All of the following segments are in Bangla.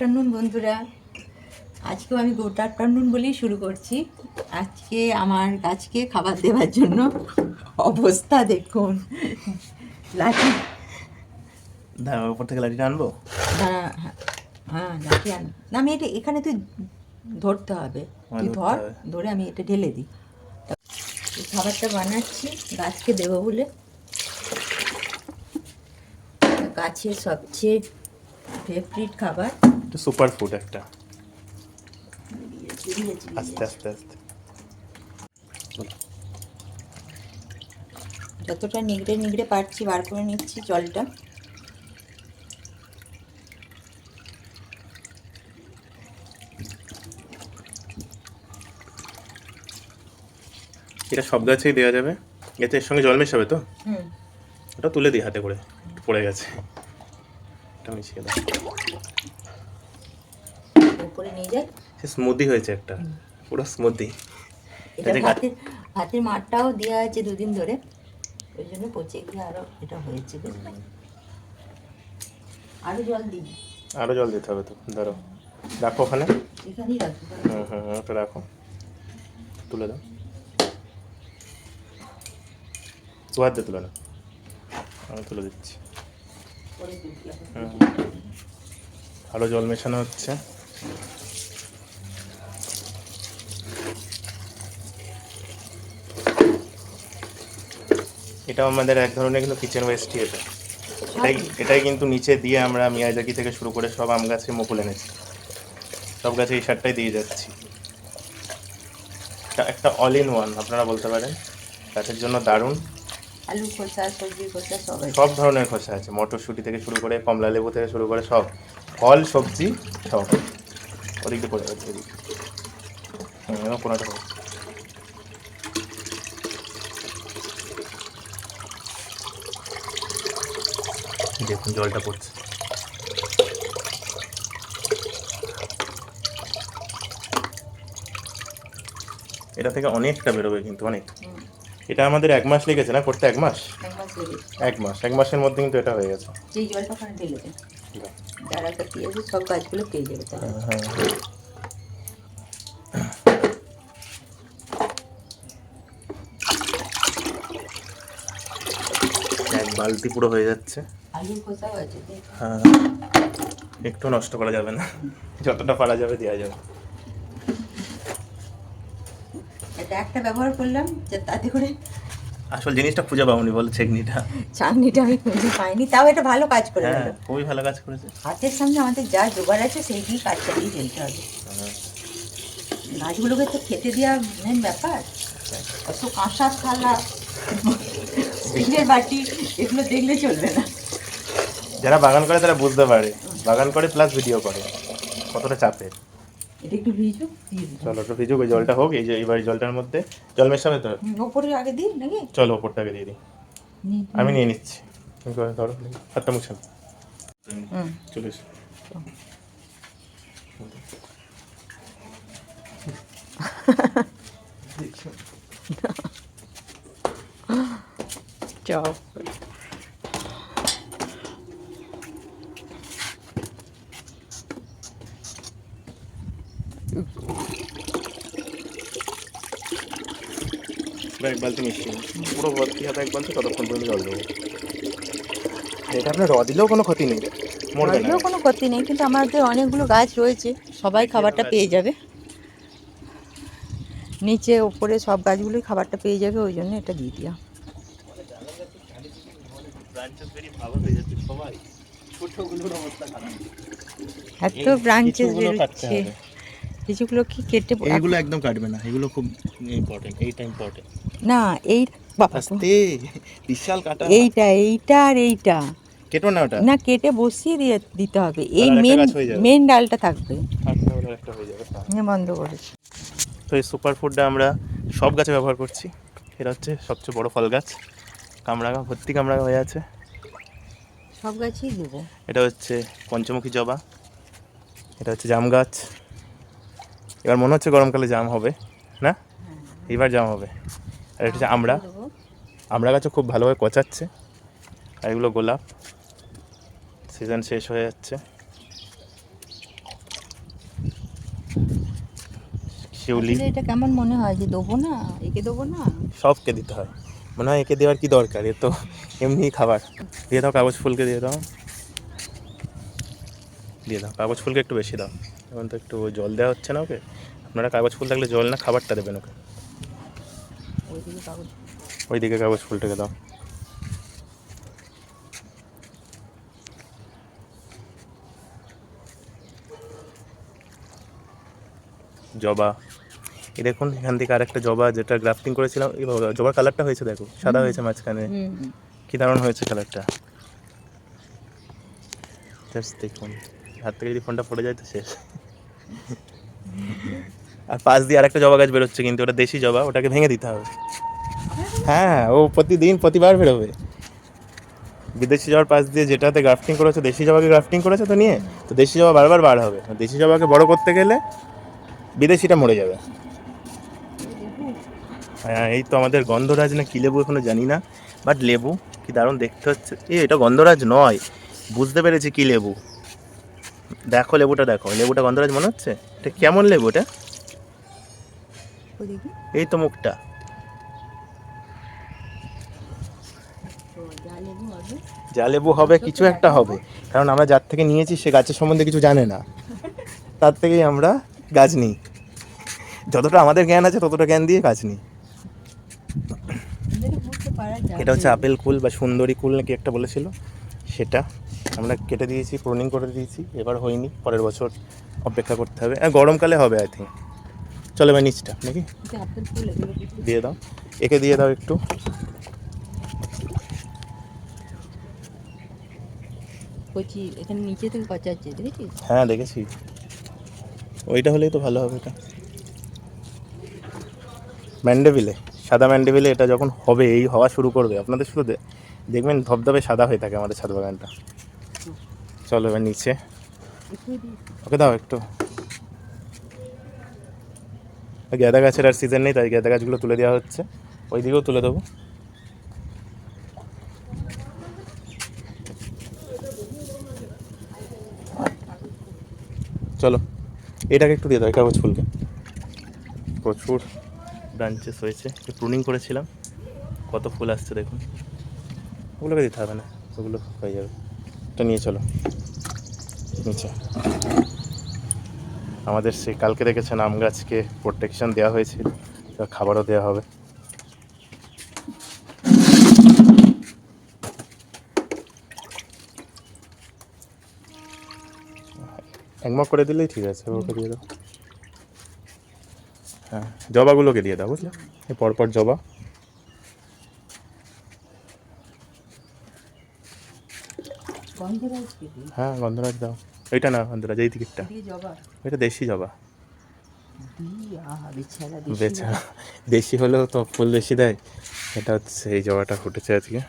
আফটারনুন বন্ধুরা। আজকেও আমি গুড আফটারনুন বলেই শুরু করছি। আজকে আমার গাছকে খাবার দেওয়ার জন্য অবস্থা দেখুন। লাঠি। দাঁড়া উপর থেকে লাঠিটা আনব? হ্যাঁ, হ্যাঁ লাঠি আন। না আমি এটা এখানে তুই ধরতে হবে। তুই ধর ধরে আমি এটা ঢেলে দিই। খাবারটা বানাচ্ছি গাছকে দেবো বলে। গাছের সবচেয়ে ফেভারিট খাবার। সুপার ফুড একটা। আস্তে আস্তে আস্তে। যতটা নিগড়ে নিগড়ে পারছি বার করে নিচ্ছি জলটা। এটা সব গাছেই দেওয়া যাবে। এতে এর সঙ্গে জল মেশাবে তো? হুম। ওটা তুলে দিই হাতে করে। পড়ে গেছে। এটা মিশিয়ে দাও উপরে নিয়ে যাই। সে স্মুদি হয়েছে একটা। পুরো স্মুদি এটা ভাতের মাঠটাও দেওয়া আছে দুদিন ধরে। ওই জন্য পচে গিয়ে আরও এটা হয়েছে আরও জল দিই। আরও জল দিতে হবে তো ধরো। রাখো ওখানে। এখানেই রাখব। হুম হুম ওটা রাখো। তুলে দাও। দু হাত দিয়ে তুলে না আমি তুলে দিচ্ছি। ভালো জল মেশানো হচ্ছে। এটা আমাদের এক ধরনের কিন্তু কিচেন ওয়েস্টই এটা। এটাই এটাই কিন্তু নিচে দিয়ে আমরা মিয়াজাকি থেকে শুরু করে সব আম গাছে মুকুল এনেছি। সব গাছে এই সারটাই দিয়ে যাচ্ছি। এটা একটা অল ইন ওয়ান আপনারা বলতে পারেন। গাছের জন্য দারুণ। আলু খোসা সবজি খোসা সবাই সব ধরনের খোসা আছে। মটরশুঁটি থেকে শুরু করে কমলা লেবু থেকে শুরু করে সব। ফল সবজি সব। ওদিকে যাচ্ছে এদিকে। কোনোটা। দেখুন জলটা পড়ছে। এটা থেকে অনেকটা বেরোবে কিন্তু অনেক। এটা আমাদের এক মাস লেগেছে না? করতে এক মাস? এক মাস এক মাসের মধ্যে কিন্তু এটা হয়ে গেছে। জলটা ওখানে ঢেলে যারা সব গাছগুলো পেয়ে যাবে তাহলে। হ্যাঁ হ্যাঁ। এক বালতি পুরো হয়ে যাচ্ছে। হ্যাঁ। একটু নষ্ট করা যাবে না। যতটা পারা যাবে দেওয়া যাবে এটা একটা ব্যবহার করলাম যে তাতে করে আসল জিনিসটা খুঁজে পাবনি বলে ছেকনিটা চাটনিটা আমি খুঁজে পাইনি তাও এটা ভালো কাজ করে হ্যাঁ খুবই ভালো কাজ করেছে। হাতের সামনে আমাদের যা জোগাড় আছে সেই দিয়ে কাজ চালিয়ে ফেলতে হবে। গাছগুলোকে তো খেতে দেওয়া মেন ব্যাপার। অত কাঁসা থালা স্টিলের বাটি এগুলো দেখলে চলবে না। যারা বাগান করে তারা বুঝতে পারে। বাগান করে প্লাস ভিডিও করে। কতটা চাপের। এটা একটু ভিজু দিয়ে দিই। চলো একটু ভিজুক ওই জলটা হোক এই যে এইবার এই জলটার মধ্যে জল মেশাবে তো? ওপরে আগে দিই নাকি? চলো ওপরটাকে দিয়ে দিই। আমি নিয়ে নিচ্ছি। তুমি করে ধরো হাতটা মুছে চলে এসো। চাও বালতি মিশিয়ে পুরো ভর্তি হাতে এক বালতি ততক্ষণ পর্যন্ত জল দেবো। এটা আপনার র দিলেও কোনো ক্ষতি নেই? মরবে না। কোনো ক্ষতি নেই কিন্তু আমাদের অনেকগুলো গাছ রয়েছে সবাই খাবারটা পেয়ে যাবে। নিচে ওপরে সব গাছগুলোই খাবারটা পেয়ে যাবে ওই জন্য এটা দিয়ে দিও এত ব্রাঞ্চেস কিছুগুলো বেরোচ্ছে। কিছুগুলো কি কেটে এগুলো একদম কাটবে না এগুলো খুব ইম্পর্টেন্ট এইটা ইম্পর্টেন্ট না এই বিশাল কাটা। এইটা এইটা আর এইটা। কেটো না ওটা? না কেটে বসিয়ে দিয়ে দিতে হবে। এই মেন হয়ে। মেন ডালটা থাকবে। একটা হয়ে বন্ধ করেছি তো এই সুপার ফুডটা আমরা সব গাছে ব্যবহার করছি। এটা হচ্ছে সবচেয়ে বড় ফল গাছ। কামরাঙা ভর্তি কামরাঙা হয়ে আছে। সব গাছই দেবো। এটা হচ্ছে পঞ্চমুখী জবা। এটা হচ্ছে জাম গাছ। এবার মনে হচ্ছে গরমকালে জাম হবে না? এবার জাম হবে। আর এটা হচ্ছে আমরা। আমরা গাছও খুব ভালোভাবে কচাচ্ছে আর এগুলো গোলাপ। সিজন শেষ হয়ে যাচ্ছে। শিউলি। এটা কেমন মনে হয় যে দেবো না? একে দেবো না? সবকে দিতে হয়। মনে হয় একে দেওয়ার কি দরকার? এ তো এমনি খাবার। দিয়ে দাও কাগজ ফুলকে দিয়ে দাও। দিয়ে দাও। কাগজ ফুলকে একটু বেশি দাও। এখন তো একটু জল দেওয়া হচ্ছে না ওকে। আপনারা কাগজ ফুল থাকলে জল না খাবারটা দেবেন ওকে। ওইদিকে কাগজ ফুলটাকে দাও। জবা। এই দেখুন এখান থেকে আরেকটা জবা যেটা গ্রাফটিং করেছিলাম জবার কালারটা হয়েছে দেখো সাদা হয়েছে মাঝখানে। কি দারুণ হয়েছে কালারটা জাস্ট দেখুন হাত থেকে যদি ফোনটা পড়ে যায় তো শেষ। আর পাশ দিয়ে আরেকটা জবা গাছ বেরোচ্ছে কিন্তু ওটা দেশি জবা ওটাকে ভেঙে দিতে হবে। হ্যাঁ ও প্রতিদিন প্রতিবার বেরোবে। বিদেশি যাওয়ার পাশ দিয়ে যেটাতে গ্রাফটিং করেছে দেশি জবাকে গ্রাফটিং করেছে তো নিয়ে তো দেশি জবা বারবার বার হবে। দেশি জবাকে বড় করতে গেলে বিদেশিটা মরে যাবে। হ্যাঁ এই তো আমাদের গন্ধরাজ না কি লেবু এখনও জানি না বাট লেবু কি দারুণ দেখতে হচ্ছে। এ এটা গন্ধরাজ নয় বুঝতে পেরেছি কি লেবু। দেখো লেবুটা দেখো লেবুটা গন্ধরাজ মনে হচ্ছে? এটা কেমন লেবু এটা? এই তো মুখটা। যা লেবু হবে কিছু একটা হবে। কারণ আমরা যার থেকে নিয়েছি সে গাছের সম্বন্ধে কিছু জানে না। তার থেকেই আমরা গাছ নিই। যতটা আমাদের জ্ঞান আছে ততটা জ্ঞান দিয়ে গাছ নিই। এটা হচ্ছে আপেল কুল বা সুন্দরী কুল নাকি একটা বলেছিল? সেটা আমরা কেটে দিয়েছি প্রুনিং করে দিয়েছি। এবার হয়নি পরের বছর অপেক্ষা করতে হবে। আর গরমকালে হবে আই থিঙ্ক চলো এবার নিচটা নাকি? দিয়ে দাও। একে দিয়ে দাও একটু। কচি, এখানে নিচে থেকে কচাচ্ছে দেখেছিস? হ্যাঁ দেখেছি। ওইটা হলেই তো ভালো হবে এটা। ম্যান্ডেভিলে, সাদা ম্যান্ডেভিলে এটা যখন হবে, এই হওয়া শুরু করবে। আপনাদের শুধু দেখবেন ধবধবে সাদা হয়ে থাকে আমাদের ছাদ বাগানটা। চলো এবার নিচে। ওকে দাও একটু। গেঁদা গাছের আর সিজন নেই, তাই গ্যাদা গাছগুলো তুলে দেওয়া হচ্ছে। ওই দিকেও তুলে দেবো। চলো এটাকে একটু দিয়ে দাও কাগজ ফুলকে। প্রচুর ব্রাঞ্চেস হয়েছে প্রুনিং করেছিলাম কত ফুল আসছে দেখুন। ওগুলোকে দিতে হবে না ওগুলো হয়ে যাবে। এটা নিয়ে চলো নিচে। আমাদের সেই কালকে দেখেছেন আম গাছকে প্রোটেকশন দেওয়া হয়েছিল খাবারও দেওয়া হবে। একমক করে দিলেই ঠিক আছে ওকে দিয়ে দাও। হ্যাঁ। জবাগুলোকে দিয়ে দাও বুঝলে? এই পরপর জবা। হ্যাঁ গন্ধরাজ দাও। এইটা না গন্ধরাজ এই জবা? এটা দেশি জবা। বেচা দেশি হলেও তো ফুল বেশি দেয়। এটা হচ্ছে এই জবাটা ফুটেছে আজকে।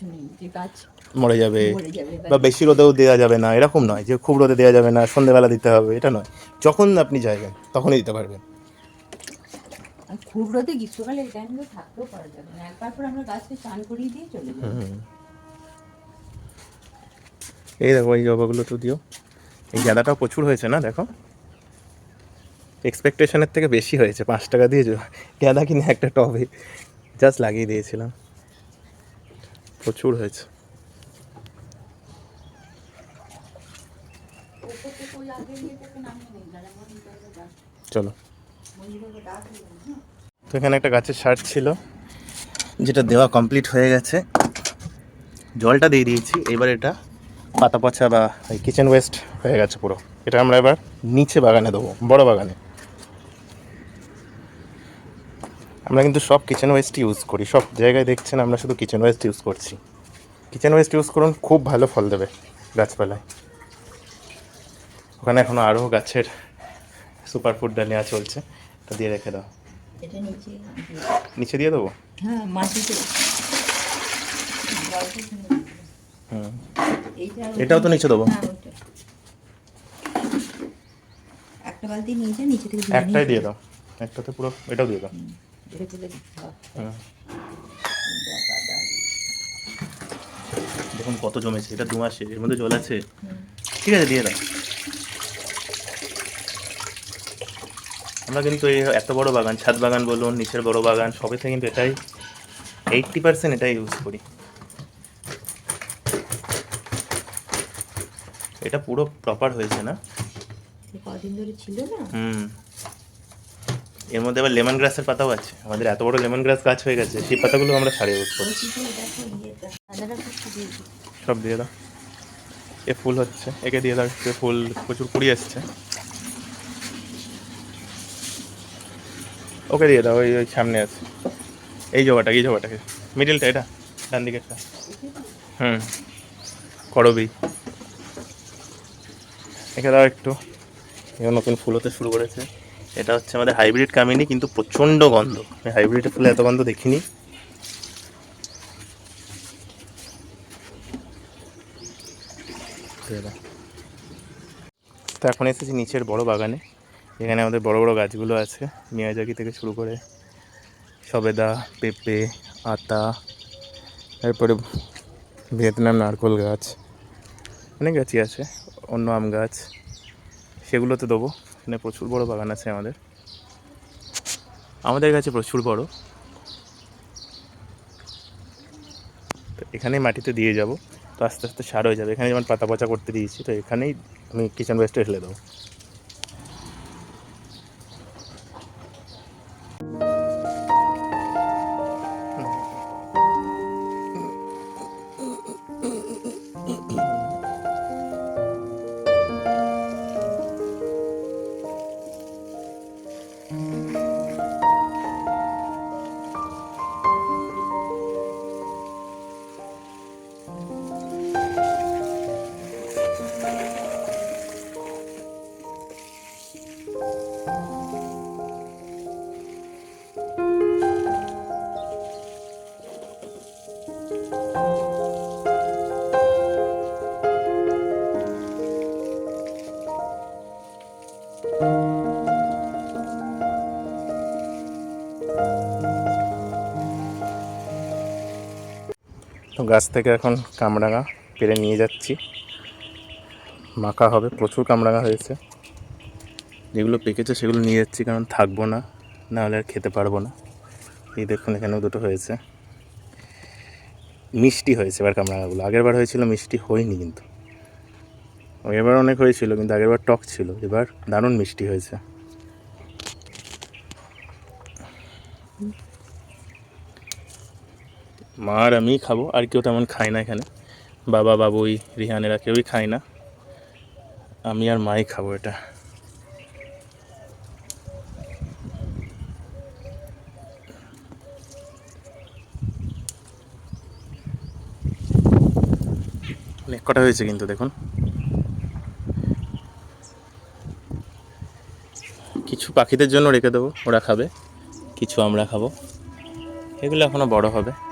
কিছু নেই যে গাছ মরে যাবে বা বেশি রোদেও দেওয়া যাবে না এরকম নয় যে খুব রোদে দেওয়া যাবে না সন্ধ্যেবেলা দিতে হবে এটা নয়। যখন আপনি চাইবেন তখনই দিতে পারবেন। খুব রোদে গ্রীষ্মকালে এই টাইমগুলো থাকতেও পারা যাবে না। একবার পর আমরা গাছকে চান করিয়ে দিয়ে চলে যাব। এই দেখো এই জবাগুলো তো দিও। এই গাঁদাটাও প্রচুর হয়েছে না দেখো? এক্সপেকটেশনের থেকে বেশি হয়েছে পাঁচ টাকা দিয়ে গাঁদা কিনে একটা টবে জাস্ট লাগিয়ে দিয়েছিলাম। প্রচুর হয়েছে। চলো। তো এখানে একটা গাছের সার ছিল, যেটা দেওয়া কমপ্লিট হয়ে গেছে। জলটা দিয়ে দিয়েছি, এবার এটা পাতা পচা বা কিচেন ওয়েস্ট হয়ে গেছে পুরো। এটা আমরা এবার নিচে বাগানে দেবো, বড় বাগানে। আমরা কিন্তু সব কিচেন ওয়েস্ট ইউজ করি। সব জায়গায় দেখছেন আমরা শুধু কিচেন ওয়েস্ট ইউজ করছি। কিচেন ওয়েস্ট ইউজ করুন খুব ভালো ফল দেবে গাছপালায়। ওখানে এখনও আরও গাছের সুপার ফুড নেওয়া চলছে। এটা দিয়ে রেখে দাও। নিচে। দিয়ে দেবো? হ্যাঁ। হুম। এটাও তো নিচে দেবো। হ্যাঁ, একটা একটাই দিয়ে দাও। একটাতে পুরো এটাও দিয়ে দাও। দাদা। দেখুন কত জমেছে এটা দু মাসে এর মধ্যে জল আছে। ঠিক আছে দিয়ে দাও। আমরা কিন্তু এই এত বড় বাগান ছাদ বাগান বলুন নিচের বড় বাগান সবেতে কিন্তু এটাই এইটটি পার্সেন্ট এটাই ইউজ করি। এটা পুরো প্রপার হয়েছে না? কদিন ধরে ছিল না? হুম। এর মধ্যে আবার লেমন গ্রাসের পাতাও আছে। আমাদের এত বড় লেমন গ্রাস গাছ হয়ে গেছে সেই পাতাগুলো আমরা সারিয়ে ইউজ করছি। সব দিয়ে দাও। এ ফুল হচ্ছে একে দিয়ে দাও একটু ফুল প্রচুর কুড়ি আসছে ওকে দিয়ে দাও ওই ওই সামনে আছে। এই জবাটা এই জবাটাকে। মিডিলটা এটা? ডান দিকেরটা? হুম। করবি। একে দাও একটু। এবার নতুন ফুল হতে শুরু করেছে। এটা হচ্ছে আমাদের হাইব্রিড কামিনী, কিন্তু প্রচণ্ড গন্ধ। আমি হাইব্রিডের ফুলে এত গন্ধ দেখিনি। তো এখন এসেছি নিচের বড় বাগানে এখানে আমাদের বড় বড় গাছগুলো আছে। মিয়াজাকি থেকে শুরু করে সবেদা, পেঁপে, আতা, তারপরে ভিয়েতনাম নারকোল গাছ, অনেক গাছই আছে। অন্য আম গাছ, সেগুলোতে দেবো। এখানে প্রচুর বড় বাগান আছে আমাদের। আমাদের কাছে প্রচুর বড়। তো এখানে মাটিতে দিয়ে যাব। তো আস্তে আস্তে সার হয়ে যাবে। এখানে যেমন পাতা পচা করতে দিয়েছি, তো এখানেই আমি কিচেন ওয়েস্টে ঢেলে দেবো। গাছ থেকে এখন কামরাঙা পেরে নিয়ে যাচ্ছি। মাখা হবে, প্রচুর কামরাঙা হয়েছে। যেগুলো পেকেছে সেগুলো নিয়ে যাচ্ছি, কারণ থাকব না না হলে আর খেতে পারব না। এই দেখুন, এখানেও দুটো হয়েছে। মিষ্টি হয়েছে এবার কামরাঙাগুলো। আগের বার হয়েছিল, মিষ্টি হয়নি কিন্তু। এবার অনেক হয়েছিল, কিন্তু আগের বার টক ছিল। এবার দারুণ মিষ্টি হয়েছে। মা আর আমি খাব, আর কেউ তেমন খায় না এখানে। বাবা, বাবুই, রিহানেরা কেউই খায় না। আমি আর মাই খাব এটা। অনেক কটা হয়েছে কিন্তু দেখুন। কিছু পাখিদের জন্য রেখে দেবো, ওরা খাবে, কিছু আমরা খাব। এগুলো এখনও বড় হবে।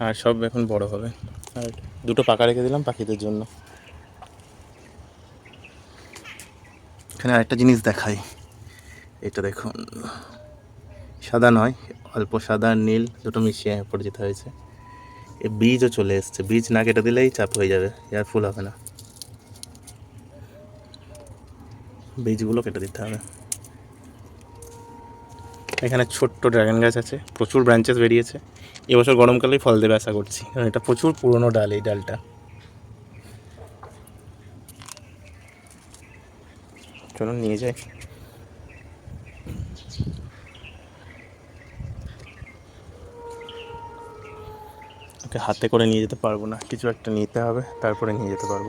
আর সব এখন বড় হবে। আর দুটো পাকা রেখে দিলাম পাখিদের জন্য। এখানে আরেকটা জিনিস দেখাই। এটা দেখুন। সাদা নয়, অল্প সাদা, নীল, দুটো মিশিয়ে পরিচিত হয়েছে। এ বীজও চলে এসছে। বীজ না কেটে দিলেই চাপ হয়ে যাবে আর ফুল হবে না। বীজগুলো কেটে দিতে হবে। এখানে ছোট্ট ড্রাগন গাছ আছে, প্রচুর ব্রাঞ্চেস বেরিয়েছে। এবছর গরমকালেই ফল দেবে আশা করছি, কারণ এটা প্রচুর পুরনো ডাল এই ডালটা। চলুন নিয়ে যাই। ওকে হাতে করে নিয়ে যেতে পারব না, কিছু একটা নিতে হবে, তারপরে নিয়ে যেতে পারব।